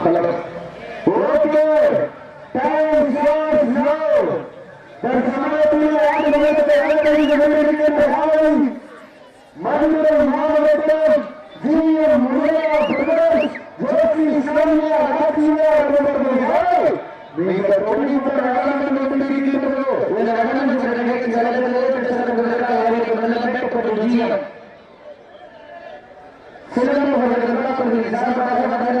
தலைவர் okay time start நவ தற்சமயத்தில் ஆறு நிமிடத்தை அலங்கரித்து கொண்டிருக்கின்ற காலம் மதுரை மாவட்டம் ஜூனியர் முருகா பிரதேஷ் ஜோசி சோனியா ராஜீவா அவர்கள் மிக தொழில்நுட்ப நடனம் கொண்டிருக்கின்றது? இந்த நடனம் நிகழ்ச்சி தலைவர்களே பிரச்சனை அவருக்கு நல்லப்பட்ட ஜீவன். சிறந்த சார்பாக நடந்து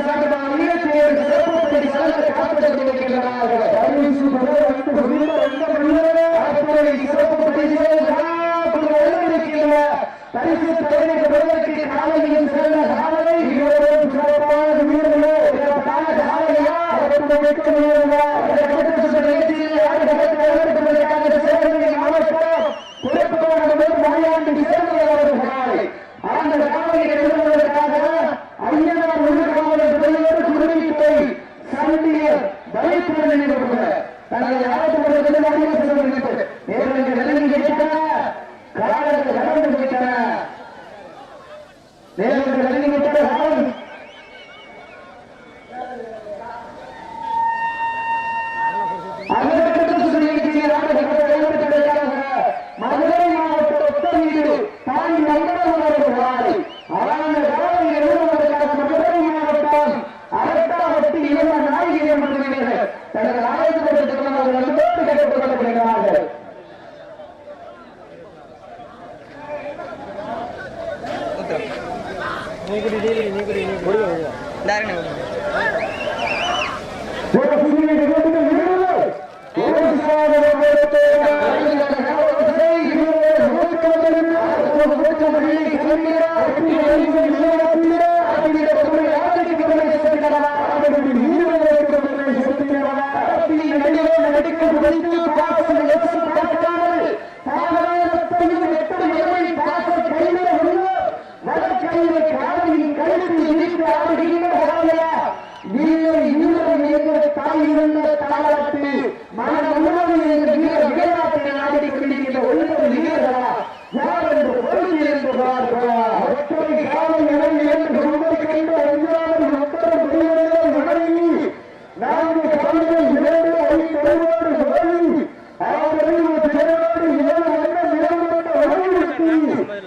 சார்பாக சிறப்பு பரிசாக காப்பதற்கு இருக்கின்றனர் மதுரை மாவட்ட ஒத்தவீடு தாய் நண்பர்கள் அவர்கள் ஆனால் நீ வீரம் இன்னும் தாய் இருந்த தாளத்தில்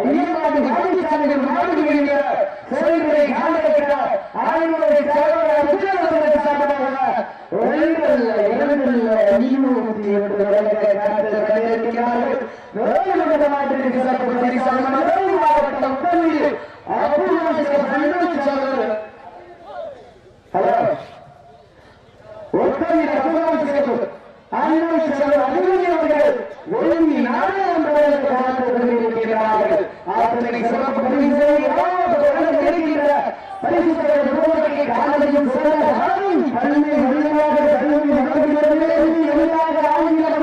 ஐயன் மாவட்ட செயல்முறை காண இருக்கிறார் அமைச்சர் அன்புமணி அவர்கள் ஒழுங்கி நாடு என்பதற்கு பார்த்து கொண்டிருக்கிறார்கள். ஆற்றலை சிறப்பு இருக்கின்ற பரிசுத்தவர் குடும்பத்தை காலையும் சிறப்பாகவும் பல்மை மொழியாக கல்வி நடக்கிறது எதிராக ஆங்கிலம்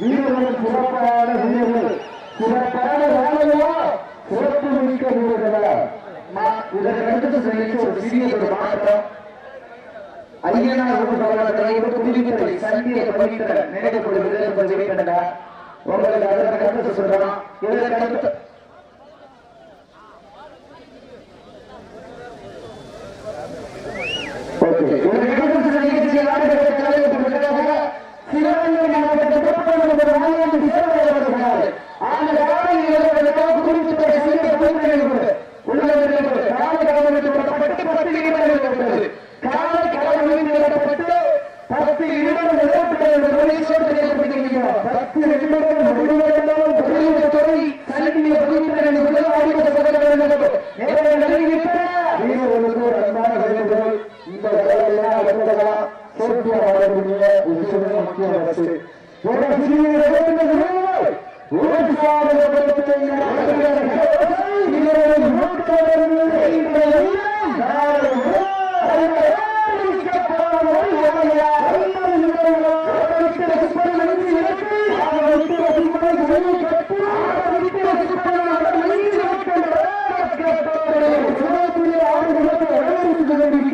வீரர்கள் சிறப்பான வீரர்கள்? சிறப்பான வேலையா சிறப்பு மிக்க வீரர்களா? இதற்கு செல்லிக்கு ஒரு சிறிய ஒரு மாற்றம் ஐயனார் குடும்பத்தவர்களை இவர் குடிவித்தலை சந்தியை பணித்தனர் நினைக்கக்கூடிய வீரர்கள் ஜெயிக்கின்றனர் உங்களுக்கு அதற்கு கருத்து சொல்றோம் இதற்கு அறிவித்த வீரர்களுக்கு ஒரு കാത്തുകൊണ്ടിരിക്കും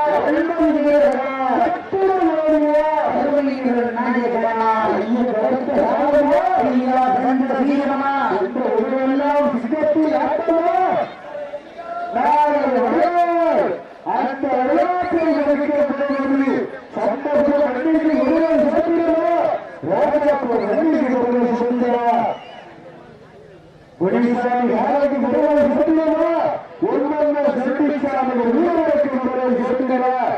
ஒரு மணி நேரம் சென்று வீரர்களுக்கு முதலில் செல்கிறார்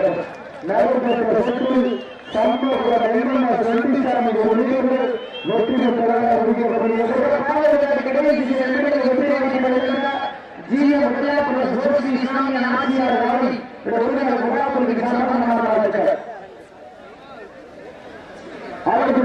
இருக்கிறது நகர்புற சுற்றி சம்பளப்புற வெங்கண்ண செல்விசாமி ஒழுங்கு வெற்றி பெற்றதாக அறிவிக்கப்படுகிறது ஜீவ விளையாட்டு சோசி சாமி ஆசியார் வாரி உடல் விழாவிற்கு அவருக்கு